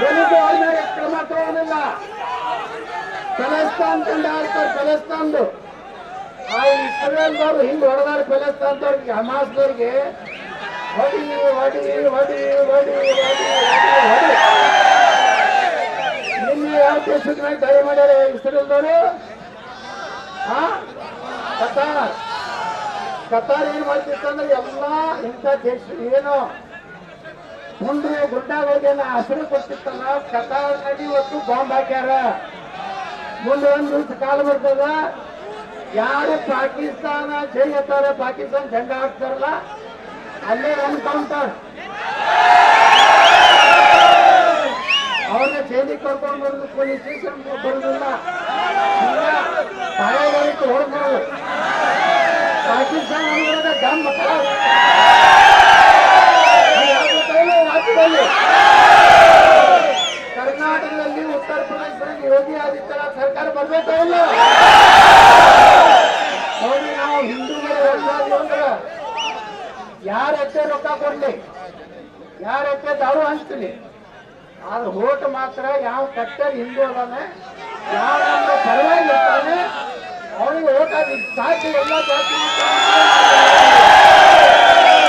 ದಲಿತ ಅವ್ರ ಕ್ರಮ ತಗೊಳ್ಳೋದಿಲ್ಲ ಫಲಸ್ತಾನ್ ತಂಡ ಆಡ್ತಾರೆ ಫಲಸ್ತಾನ್ದು. ಆ ಇಸ್ರೇಲ್ದವ್ರು ಹಿಂಗ್ ಹೊಡೆದಾರ ಫಲಸ್ತಾನ್ದವ್ರಿಗೆ ಹಮಾಸ್ದವ್ರಿಗೆ ಹೊಡಿ ಹೊಡಿ ಹೊಡಿ ಹೊಡಿ ಹೊಡಿ ಹೊಡಿ. ನಿನ್ನೆ ಯಾವ ದೇಶದ ಮೇಲೆ ದಾಳಿ ಮಾಡ್ಯಾರ ಇಸ್ರೇಲ್ದವರು ಹಾ ಕತಾರ್. ಕತಾರ್ ಏನ್ ಮಾಡ್ತಿತ್ತಂದ್ರೆ ಎಲ್ಲ ಇಂಥ ದೇಶ ಏನು? ಮುಂದೆ ಗುಂಡಾಗಳಿಗೆ ಹಸಿರು ಕೊಟ್ಟಿತ್ತಲ್ಲ, ಕತಾರ್ ನದಿ ಇವತ್ತು ಬಾಂಬ್ ಹಾಕ್ಯಾರ. ಮುಂದೆ ಒಂದು ಕಾಲ ಬರ್ತದ. ಯಾರು ಪಾಕಿಸ್ತಾನ ಜೈ ಎತ್ತಾರ, ಪಾಕಿಸ್ತಾನ ಜಂಡ ಹಾಕ್ತಾರಲ್ಲ, ಅಲ್ಲೇ ಅನ್ಕೌಂಟರ್ ಅವ್ರನ್ನ ಜೈಲಿಗೆ ಕರ್ಕೊಂಡು ಬರೋದು ಪೊಲೀಸ್ ಸ್ಟೇಷನ್ ಬರೋದಿಲ್ಲ. ಬಾಯಗಾರಿಕೆ ಹೊಡ್ಬೋದು ಪಾಕಿಸ್ತಾನ ಅಂದ್ರೆ ಕರ್ನಾಟಕದಲ್ಲಿ ಉತ್ತರ ಪ್ರದೇಶದಲ್ಲಿ ಯೋಗಿ ಆದಿತ್ಯನಾಥ್ ಸರ್ಕಾರ ಬರ್ಬೇಕೋ ಇಲ್ಲ? ನೋಡಿ ನಾವು ಹಿಂದೂಗಳು ಅಂದ್ರೆ ಯಾರ ಎತ್ತೆ ರೊಕ್ಕ ಕೊಡ್ಲಿ? ಯಾರ ಎತ್ತೆ ದಾಳು ಹಂಚ್ಲಿ? ಆದ್ರೆ ಓಟ್ ಮಾತ್ರ ಯಾವ ಕಟ್ಟರ್ ಹಿಂದೂ ಅದಾನೆ ಯಾವ ಪರವಾಗಿ ಇರ್ತಾನೆ ಅವನಿಗೆ ಓಟ್ ಆಗಿ ಸಾಕಿ ಎಲ್ಲ ಜಾತಿ